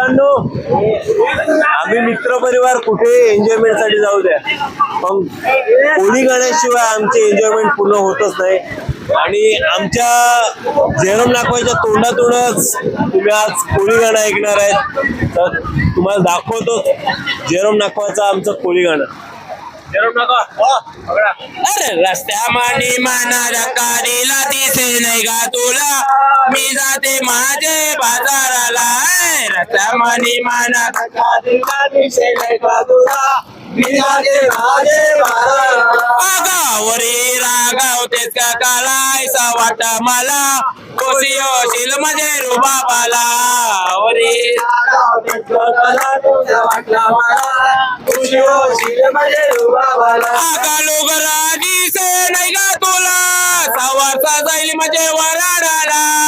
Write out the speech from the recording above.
मित्रांनो आम्ही मित्र परिवार कुठे एन्जॉयमेंटसाठी जाऊ द्या. पण कोणी गाण्याशिवाय आमचे एन्जॉयमेंट पूर्ण होतच नाही. आणि आमच्या झेरम नाकवायच्या तोंडातूनच तुम्ही आज कोळी गाणं ऐकणार आहेत. तर तुम्हाला दाखवतो झेरम नाकवाचं आमचं कोळी गाणं जेरम नाकवा हो, अरे रस्त्या माना रकारीला दिसे नाही का तुला. मी जाते माझे बाजार. ऐ, रस्त्या मानी माना रकारीला का तुला मला रुबाबाला वरी म्हणजे रुबाबाला आगा लोक रागी से नाही तुला जाईल म्हणजे वराडाला